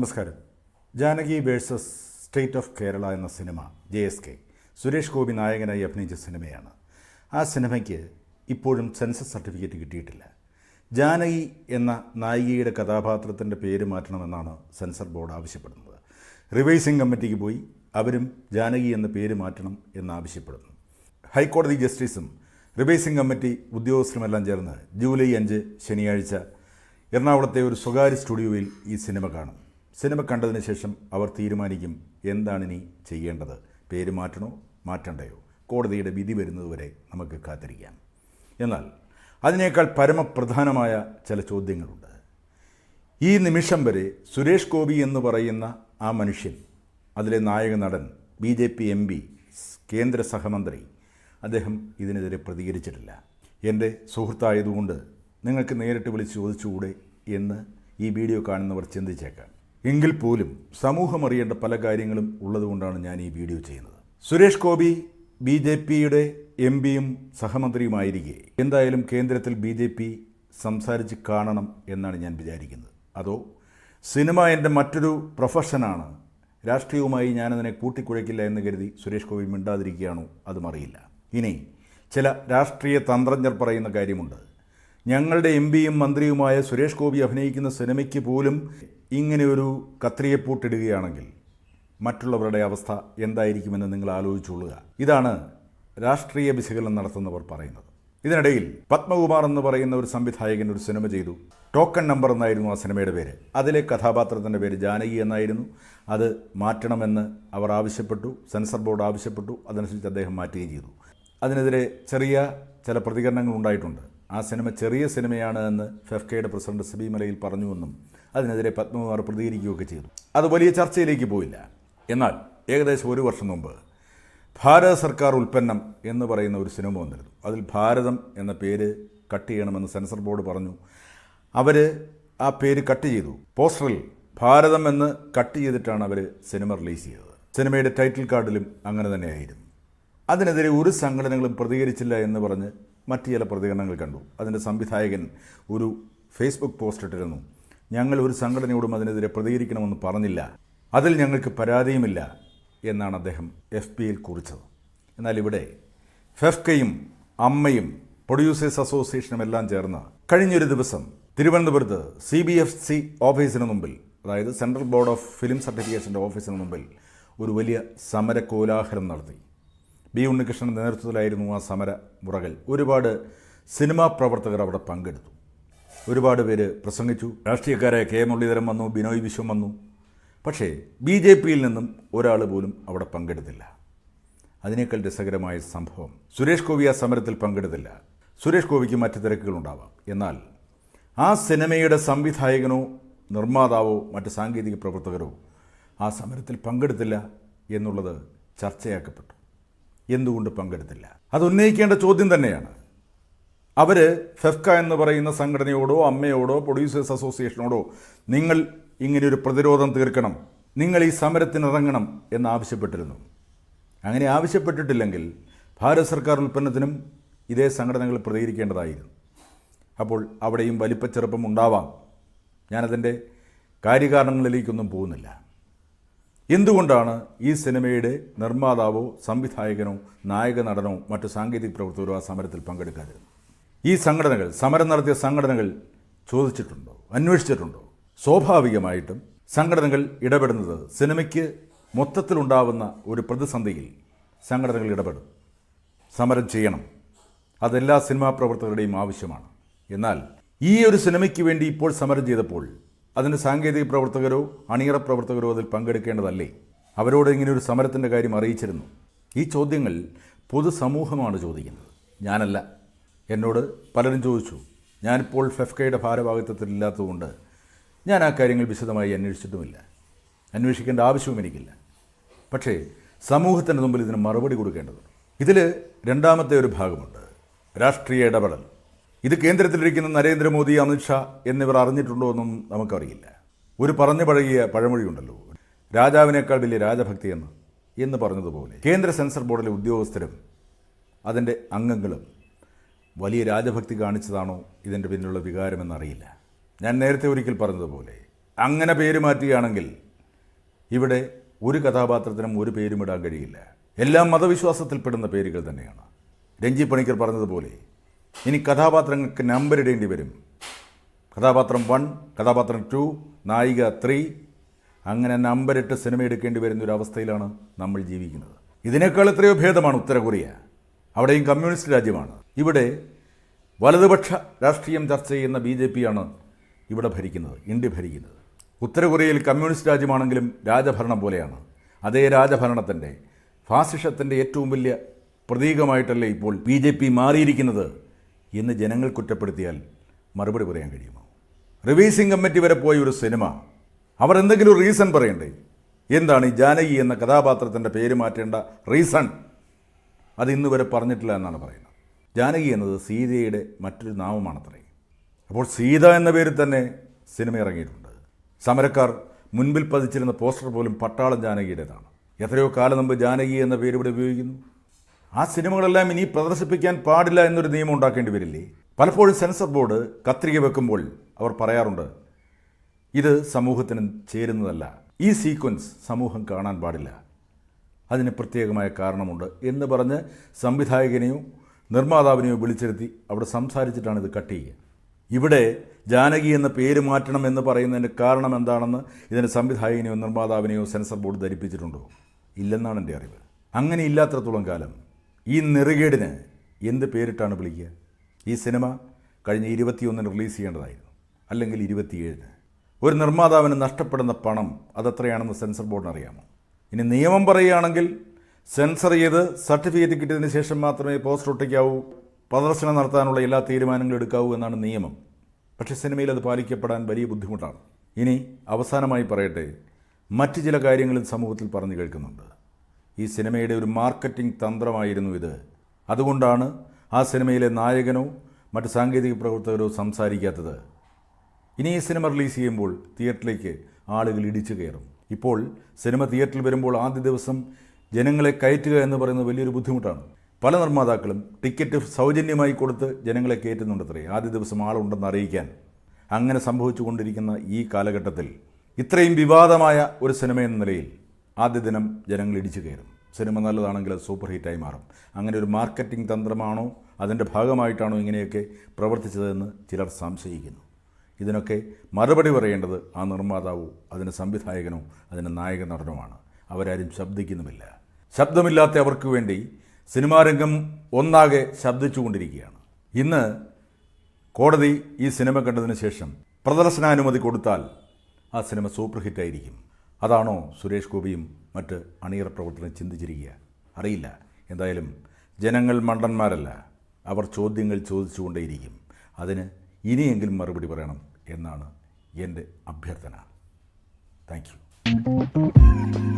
നമസ്കാരം. Janaki versus state of Kerala എന്ന cinema J S K. Suresh Gopi നായകനായി അഭിനയിച്ച സിനിമയാണ്. ആ സിനിമയ്ക്ക് ഇപ്പോഴും സെൻസസ് സർട്ടിഫിക്കറ്റ് കിട്ടിയിട്ടില്ല. ജാനകി എന്ന നായികയുടെ കഥാപാത്രത്തിന്റെ പേര് മാറ്റണമെന്നാണ് സെൻസർ ബോർഡ് ആവശ്യപ്പെടുന്നത്. റിവൈസിംഗ് കമ്മിറ്റിക്ക് പോയി അവരും ജാനകി എന്ന പേര് മാറ്റണം എന്നാവശ്യപ്പെടുന്നു. ഹൈക്കോടതി ജസ്റ്റിസും റിവൈസിംഗ് കമ്മിറ്റി ഉദ്യോഗസ്ഥരുമെല്ലാം ചേർന്ന് ജൂലൈ അഞ്ച് ശനിയാഴ്ച എറണാകുളത്തെ ഒരു സ്വകാര്യ സ്റ്റുഡിയോയിൽ ഈ സിനിമ കാണും. സിനിമ കണ്ടതിന് ശേഷം അവർ തീരുമാനിക്കും എന്താണിനി ചെയ്യേണ്ടത്. പേര് മാറ്റണോ? മാറ്റണ്ടയോ? കോടതിയുടെ വിധി വരുന്നതുവരെ നമുക്ക് കാത്തിരിക്കാം. എന്നാൽ അതിനേക്കാൾ പരമപ്രധാനമായ ചില ചോദ്യങ്ങളുണ്ട്. ഈ നിമിഷം വരെ സുരേഷ് ഗോപി എന്ന് പറയുന്ന ആ മനുഷ്യൻ അതിലെ നായക നടൻ B J P M P കേന്ദ്ര സഹമന്ത്രി അദ്ദേഹം ഇതിനെതിരെ പ്രതികരിച്ചിട്ടില്ല. എന്റെ സുഹൃത്തായതുകൊണ്ട് നിങ്ങൾക്ക് നേരിട്ട് വിളിച്ച് ചോദിച്ചുകൂടെ എന്ന് ഈ വീഡിയോ കാണുന്നവർ ചിന്തിച്ചേക്കാം. എങ്കിൽ പോലും സമൂഹം അറിയേണ്ട പല കാര്യങ്ങളും ഉള്ളതുകൊണ്ടാണ് ഞാൻ ഈ വീഡിയോ ചെയ്യുന്നത്. സുരേഷ് ഗോപി ബി ജെ പിയുടെ എം പിയും സഹമന്ത്രിയുമായിരിക്കെ. എന്തായാലും കേന്ദ്രത്തിൽ ബി ജെ പി സംസാരിച്ച് കാണണം എന്നാണ് ഞാൻ വിചാരിക്കുന്നത്. അതോ സിനിമ എന്റെ മറ്റൊരു പ്രൊഫഷനാണ്. രാഷ്ട്രീയവുമായി ഞാനതിനെ കൂട്ടിക്കുഴയ്ക്കില്ല എന്ന് കരുതി സുരേഷ് ഗോപി മിണ്ടാതിരിക്കുകയാണോ അതും അറിയില്ല. ഇനി ചില രാഷ്ട്രീയ തന്ത്രജ്ഞർ പറയുന്ന കാര്യമുണ്ട്. ഞങ്ങളുടെ എം പിയും മന്ത്രിയുമായ സുരേഷ് ഗോപി അഭിനയിക്കുന്ന സിനിമയ്ക്ക് പോലും ഇങ്ങനെ ഒരു കത്രിയപ്പൂട്ടിടുകയാണെങ്കിൽ മറ്റുള്ളവരുടെ അവസ്ഥ എന്തായിരിക്കുമെന്ന് നിങ്ങൾ ആലോചിച്ചുകൊള്ളുക. ഇതാണ് രാഷ്ട്രീയ വിശകലനം നടത്തുന്നവർ പറയുന്നത്. ഇതിനിടയിൽ പത്മകുമാർ എന്ന് പറയുന്ന ഒരു സംവിധായകൻ ഒരു സിനിമ ചെയ്തു. ടോക്കൺ നമ്പർ എന്നായിരുന്നു ആ സിനിമയുടെ പേര്. അതിലെ കഥാപാത്രത്തിന്റെ പേര് ജാനകി എന്നായിരുന്നു. അത് മാറ്റണമെന്ന് അവർ ആവശ്യപ്പെട്ടു സെൻസർ ബോർഡ് ആവശ്യപ്പെട്ടു അതനുസരിച്ച് അദ്ദേഹം മാറ്റുകയും ചെയ്തു. അതിനെതിരെ ചെറിയ ചില പ്രതികരണങ്ങൾ ഉണ്ടായിട്ടുണ്ട്. ആ സിനിമ ചെറിയ സിനിമയാണ് എന്ന് ഫെഫ്കയുടെ പ്രസിഡന്റ് സബിമലയിൽ പറഞ്ഞുവെന്നും അതിനെതിരെ പത്മകുമാർ പ്രതികരിക്കുകയൊക്കെ ചെയ്തു. അത് വലിയ ചർച്ചയിലേക്ക് പോയില്ല. എന്നാൽ ഏകദേശം ഒരു വർഷം മുമ്പ് ഭാരത സർക്കാർ ഉൽപ്പന്നം എന്ന് പറയുന്ന ഒരു സിനിമ വന്നിരുന്നു. അതിൽ ഭാരതം എന്ന പേര് കട്ട് ചെയ്യണമെന്ന് സെൻസർ ബോർഡ് പറഞ്ഞു. അവർ ആ പേര് കട്ട് ചെയ്തു. പോസ്റ്ററിൽ ഭാരതം എന്ന് കട്ട് ചെയ്തിട്ടാണ് അവർ സിനിമ റിലീസ് ചെയ്തത്. സിനിമയുടെ ടൈറ്റിൽ കാർഡിലും അങ്ങനെ തന്നെയായിരുന്നു. അതിനെതിരെ ഒരു സംഘടനകളും പ്രതികരിച്ചില്ല എന്ന് പറഞ്ഞ് മറ്റു ചില പ്രതികരണങ്ങൾ കണ്ടു. അതിന്റെ സംവിധായകൻ ഒരു ഫേസ്ബുക്ക് പോസ്റ്റ് ഇട്ടിരുന്നു. ഞങ്ങൾ ഒരു സംഘടനയോടും അതിനെതിരെ പ്രതികരിക്കണമെന്ന് പറഞ്ഞില്ല. അതിൽ ഞങ്ങൾക്ക് പരാതിയുമില്ല എന്നാണ് അദ്ദേഹം എഫ് പിയിൽ കുറിച്ചത്. എന്നാൽ ഇവിടെ ഫെഫ്കയും അമ്മയും പ്രൊഡ്യൂസേഴ്സ് അസോസിയേഷനും എല്ലാം ചേർന്ന് കഴിഞ്ഞൊരു ദിവസം തിരുവനന്തപുരത്ത് സി ബി എഫ് സി ഓഫീസിന് മുമ്പിൽ അതായത് സെൻട്രൽ ബോർഡ് ഓഫ് ഫിലിം സർട്ടിഫിക്കേഷന്റെ ഓഫീസിന് മുമ്പിൽ ഒരു വലിയ സമര കോലാഹലം നടത്തി. ബി ഉണ്ണികൃഷ്ണന്റെ നേതൃത്വത്തിലായിരുന്നു ആ സമര മുറകൾ. ഒരുപാട് സിനിമാ പ്രവർത്തകർ അവിടെ പങ്കെടുത്തു. ഒരുപാട് പേര് പ്രസംഗിച്ചു. രാഷ്ട്രീയക്കാരായ കെ മുരളീധരൻ വന്നു ബിനോയ് വിശ്വം വന്നു. പക്ഷേ ബി ജെ പിയിൽ നിന്നും ഒരാൾ പോലും അവിടെ പങ്കെടുത്തില്ല. അതിനേക്കാൾ രസകരമായ സംഭവം സുരേഷ് ഗോപി ആ സമരത്തിൽ പങ്കെടുത്തില്ല. സുരേഷ് ഗോപിക്ക് മറ്റ് തിരക്കുകളുണ്ടാവാം. എന്നാൽ ആ സിനിമയുടെ സംവിധായകനോ നിർമ്മാതാവോ മറ്റ് സാങ്കേതിക പ്രവർത്തകരോ ആ സമരത്തിൽ പങ്കെടുത്തില്ല എന്നുള്ളത് ചർച്ചയാക്കപ്പെട്ടു. എന്തുകൊണ്ട് പങ്കെടുത്തില്ല? അത് ഉന്നയിക്കേണ്ട ചോദ്യം തന്നെയാണ്. അവർ ഫെഫ്ക എന്ന് പറയുന്ന സംഘടനയോടോ അമ്മയോടോ പ്രൊഡ്യൂസേഴ്സ് അസോസിയേഷനോടോ നിങ്ങൾ ഇങ്ങനെയൊരു പ്രതിരോധം തീർക്കണം നിങ്ങൾ ഈ സമരത്തിനിറങ്ങണം എന്ന് ആവശ്യപ്പെട്ടിരുന്നു. അങ്ങനെ ആവശ്യപ്പെട്ടിട്ടില്ലെങ്കിൽ ഭാരത സർക്കാർ ഉൽപ്പന്നത്തിനും ഇതേ സംഘടനകൾ പ്രതികരിക്കേണ്ടതായിരുന്നു. അപ്പോൾ അവിടെയും വലിപ്പച്ചെറുപ്പം ഉണ്ടാവാം. ഞാനതിന്റെ കാര്യകാരണങ്ങളിലേക്കൊന്നും പോകുന്നില്ല. എന്തുകൊണ്ടാണ് ഈ സിനിമയുടെ നിർമ്മാതാവോ സംവിധായകനോ നായക നടനോ മറ്റു സാങ്കേതിക പ്രവർത്തകരോ ആ സമരത്തിൽ പങ്കെടുക്കാതെ ഈ സംഘടനകൾ സമരം നടത്തിയ സംഘടനകൾ ചോദിച്ചിട്ടുണ്ടോ? അന്വേഷിച്ചിട്ടുണ്ടോ? സ്വാഭാവികമായിട്ടും സംഘടനകൾ ഇടപെടുന്നത് സിനിമയ്ക്ക് മൊത്തത്തിലുണ്ടാവുന്ന ഒരു പ്രതിസന്ധിയിൽ സംഘടനകൾ ഇടപെടും. സമരം ചെയ്യണം. അതെല്ലാ സിനിമാ പ്രവർത്തകരുടെയും ആവശ്യമാണ്. എന്നാൽ ഈ ഒരു സിനിമയ്ക്ക് വേണ്ടി ഇപ്പോൾ സമരം ചെയ്തപ്പോൾ അതിന് സാങ്കേതിക പ്രവർത്തകരോ അണിയറ പ്രവർത്തകരോ അതിൽ പങ്കെടുക്കേണ്ടതല്ലേ? അവരോട് ഇങ്ങനെ ഒരു സമരത്തിന്റെ കാര്യം അറിയിച്ചിരുന്നു. ഈ ചോദ്യങ്ങൾ പൊതുസമൂഹമാണ് ചോദിക്കുന്നത്. ഞാനല്ല. എന്നോട് പലരും ചോദിച്ചു. ഞാനിപ്പോൾ ഫെഫ്കയുടെ ഭാരവാഹിത്വത്തിലില്ലാത്തതുകൊണ്ട് ഞാൻ ആ കാര്യങ്ങൾ വിശദമായി അന്വേഷിച്ചിട്ടുമില്ല. അന്വേഷിക്കേണ്ട ആവശ്യവും എനിക്കില്ല. പക്ഷേ സമൂഹത്തിന്റെ മുമ്പിൽ ഇതിന് മറുപടി കൊടുക്കേണ്ടതുണ്ട്. ഇതിൽ രണ്ടാമത്തെ ഒരു ഭാഗമുണ്ട്. രാഷ്ട്രീയ ഇടപെടൽ. ഇത് കേന്ദ്രത്തിലിരിക്കുന്ന നരേന്ദ്രമോദി അമിത്ഷാ എന്നിവർ അറിഞ്ഞിട്ടുണ്ടോ എന്നും നമുക്കറിയില്ല. ഒരു പറഞ്ഞു പഴകിയ പഴമൊഴിയുണ്ടല്ലോ രാജാവിനേക്കാൾ വലിയ രാജഭക്തി എന്ന് എന്ന് പറഞ്ഞതുപോലെ. കേന്ദ്ര സെൻസർ ബോർഡിലെ ഉദ്യോഗസ്ഥരും അതിന്റെ അംഗങ്ങളും വലിയ രാജഭക്തി കാണിച്ചതാണോ ഇതിന്റെ പിന്നിലുള്ള വികാരമെന്നറിയില്ല. ഞാൻ നേരത്തെ ഒരിക്കൽ പറഞ്ഞതുപോലെ അങ്ങനെ പേര് മാറ്റുകയാണെങ്കിൽ ഇവിടെ ഒരു കഥാപാത്രത്തിനും ഒരു പേരും ഇടാൻ കഴിയില്ല. എല്ലാം മതവിശ്വാസത്തിൽപ്പെടുന്ന പേരുകൾ തന്നെയാണ്. രഞ്ജി പണിക്കർ പറഞ്ഞതുപോലെ ഇനി കഥാപാത്രങ്ങൾക്ക് നമ്പർ ഇടേണ്ടി വരും. കഥാപാത്രം വൺ കഥാപാത്രം ടു നായിക ത്രീ അങ്ങനെ നമ്പരിട്ട് സിനിമ എടുക്കേണ്ടി വരുന്ന ഒരു അവസ്ഥയിലാണ് നമ്മൾ ജീവിക്കുന്നത്. ഇതിനേക്കാൾ എത്രയോ ഭേദമാണ് ഉത്തര കൊറിയ. അവിടെയും കമ്മ്യൂണിസ്റ്റ് രാജ്യമാണ്. ഇവിടെ വലതുപക്ഷ രാഷ്ട്രീയം ചർച്ച ചെയ്യുന്ന ബി ജെ പിയാണ് ഇവിടെ ഭരിക്കുന്നത് ഇന്ത്യ ഭരിക്കുന്നത്. ഉത്തര കൊറിയയിൽ കമ്മ്യൂണിസ്റ്റ് രാജ്യമാണെങ്കിലും രാജഭരണം പോലെയാണ്. അതേ രാജഭരണത്തിന്റെ ഫാസിഷത്തിന്റെ ഏറ്റവും വലിയ പ്രതീകമായിട്ടല്ലേ ഇപ്പോൾ ബി ജെ പി മാറിയിരിക്കുന്നത്? എന്ന് ജനങ്ങൾ കുറ്റപ്പെടുത്തിയാൽ മറുപടി പറയാൻ കഴിയുമോ? റിവീസിംഗ് കമ്മിറ്റി വരെ പോയ ഒരു സിനിമ. അവർ എന്തെങ്കിലും റീസൺ പറയണ്ടേ? എന്താണ് ഈ ജാനകി എന്ന കഥാപാത്രത്തിന്റെ പേര് മാറ്റേണ്ട റീസൺ അത് ഇന്ന് വരെ പറഞ്ഞിട്ടില്ല എന്നാണ് പറയുന്നത്. ജാനകി എന്നത് സീതയുടെ മറ്റൊരു നാമമാണത്രേ. അപ്പോൾ സീത എന്ന പേരിൽ തന്നെ സിനിമ ഇറങ്ങിയിട്ടുണ്ട്. സമരക്കാർ മുൻപിൽ പതിച്ചിരുന്ന പോസ്റ്റർ പോലും പട്ടാളം ജാനകിയുടേതാണ്. എത്രയോ കാലം മുമ്പ് ജാനകി എന്ന പേര് ഉപയോഗിക്കുന്നു. ആ സിനിമകളെല്ലാം ഇനി പ്രദർശിപ്പിക്കാൻ പാടില്ല എന്നൊരു നിയമം ഉണ്ടാക്കേണ്ടി വരില്ലേ? പലപ്പോഴും സെൻസർ ബോർഡ് കത്രിക വെക്കുമ്പോൾ അവർ പറയാറുണ്ട് ഇത് സമൂഹത്തിന് ചേരുന്നതല്ല. ഈ സീക്വൻസ് സമൂഹം കാണാൻ പാടില്ല. അതിന് പ്രത്യേകമായ കാരണമുണ്ട് എന്ന് പറഞ്ഞ് സംവിധായകനെയോ നിർമ്മാതാവിനെയോ വിളിച്ചിരുത്തി അവിടെ സംസാരിച്ചിട്ടാണ് ഇത് കട്ട് ചെയ്യുക. ഇവിടെ ജാനകി എന്ന പേര് മാറ്റണം എന്ന് പറയുന്നതിന്റെ കാരണം എന്താണെന്ന് ഇതിന് സംവിധായകനെയോ നിർമ്മാതാവിനെയോ സെൻസർ ബോർഡ് ധരിപ്പിച്ചിട്ടുണ്ടോ? ഇല്ലെന്നാണ് എന്റെ അറിവ്. അങ്ങനെ ഇല്ലാത്രത്തോളം കാലം ഈ നെറുകേടിന് എന്ത് പേരിട്ടാണ് വിളിക്കുക? ഈ സിനിമ കഴിഞ്ഞ ഇരുപത്തിയൊന്നിന് റിലീസ് ചെയ്യേണ്ടതായിരുന്നു. അല്ലെങ്കിൽ ഇരുപത്തിയേഴിന്. ഒരു നിർമ്മാതാവിന് നഷ്ടപ്പെടുന്ന പണം അതെത്രയാണെന്ന് സെൻസർ ബോർഡിന് അറിയാമോ? ഇനി നിയമം പറയുകയാണെങ്കിൽ സെൻസർ ചെയ്ത് സർട്ടിഫിക്കറ്റ് കിട്ടിയതിന് ശേഷം മാത്രമേ പോസ്റ്റർ ഒട്ടിക്കാവൂ പ്രദർശനം നടത്താനുള്ള എല്ലാ തീരുമാനങ്ങളും എടുക്കാവൂ എന്നാണ് നിയമം. പക്ഷേ സിനിമയിൽ അത് പാലിക്കപ്പെടാൻ വലിയ ബുദ്ധിമുട്ടാണ്. ഇനി അവസാനമായി പറയട്ടെ മറ്റ് ചില കാര്യങ്ങളും സമൂഹത്തിൽ പറഞ്ഞു കേൾക്കുന്നുണ്ട്. ഈ സിനിമയുടെ ഒരു മാർക്കറ്റിംഗ് തന്ത്രമായിരുന്നു ഇത്. അതുകൊണ്ടാണ് ആ സിനിമയിലെ നായകനോ മറ്റ് സാങ്കേതിക പ്രവർത്തകരോ സംസാരിക്കാത്തത്. ഇനി ഈ സിനിമ റിലീസ് ചെയ്യുമ്പോൾ തിയേറ്ററിലേക്ക് ആളുകൾ ഇടിച്ചു കയറും. ഇപ്പോൾ സിനിമ തിയേറ്ററിൽ വരുമ്പോൾ ആദ്യ ദിവസം ജനങ്ങളെ കയറ്റുക എന്ന് പറയുന്നത് വലിയൊരു ബുദ്ധിമുട്ടാണ്. പല നിർമ്മാതാക്കളും ടിക്കറ്റ് സൗജന്യമായി കൊടുത്ത് ജനങ്ങളെ കയറ്റുന്നുണ്ടത്രേ ആദ്യ ദിവസം ആളുണ്ടെന്ന് അറിയിക്കാൻ. അങ്ങനെ സംഭവിച്ചുകൊണ്ടിരിക്കുന്ന ഈ കാലഘട്ടത്തിൽ ഇത്രയും വിവാദമായ ഒരു സിനിമ എന്ന നിലയിൽ ആദ്യ ദിനം ജനങ്ങൾ ഇടിച്ചു കയറും. സിനിമ നല്ലതാണെങ്കിൽ അത് സൂപ്പർ ഹിറ്റായി മാറും. അങ്ങനെ ഒരു മാർക്കറ്റിംഗ് തന്ത്രമാണോ? അതിന്റെ ഭാഗമായിട്ടാണോ ഇങ്ങനെയൊക്കെ പ്രവർത്തിച്ചതെന്ന് ചിലർ സംശയിക്കുന്നു. ഇതിനൊക്കെ മറുപടി പറയേണ്ടത് ആ നിർമ്മാതാവോ അതിന്റെ സംവിധായകനോ അതിന്റെ നായക നടനുമാണ്. അവരാരും ശബ്ദിക്കുന്നുമില്ല. ശബ്ദമില്ലാത്ത അവർക്ക് വേണ്ടി സിനിമാരംഗം ഒന്നാകെ ശബ്ദിച്ചുകൊണ്ടിരിക്കുകയാണ്. ഇന്ന് കോടതി ഈ സിനിമ കണ്ടതിന് ശേഷം പ്രദർശനാനുമതി കൊടുത്താൽ ആ സിനിമ സൂപ്പർ ഹിറ്റായിരിക്കും. അതാണോ സുരേഷ് ഗോപിയും മറ്റ് അണിയറ പ്രവർത്തനം ചിന്തിച്ചിരിക്കുക? അറിയില്ല. എന്തായാലും ജനങ്ങൾ മണ്ടന്മാരല്ല. അവർ ചോദ്യങ്ങൾ ചോദിച്ചുകൊണ്ടേയിരിക്കും. അതിന് ഇനിയെങ്കിലും മറുപടി പറയണം എന്നാണ് എന്റെ അഭ്യർത്ഥന. Thank you.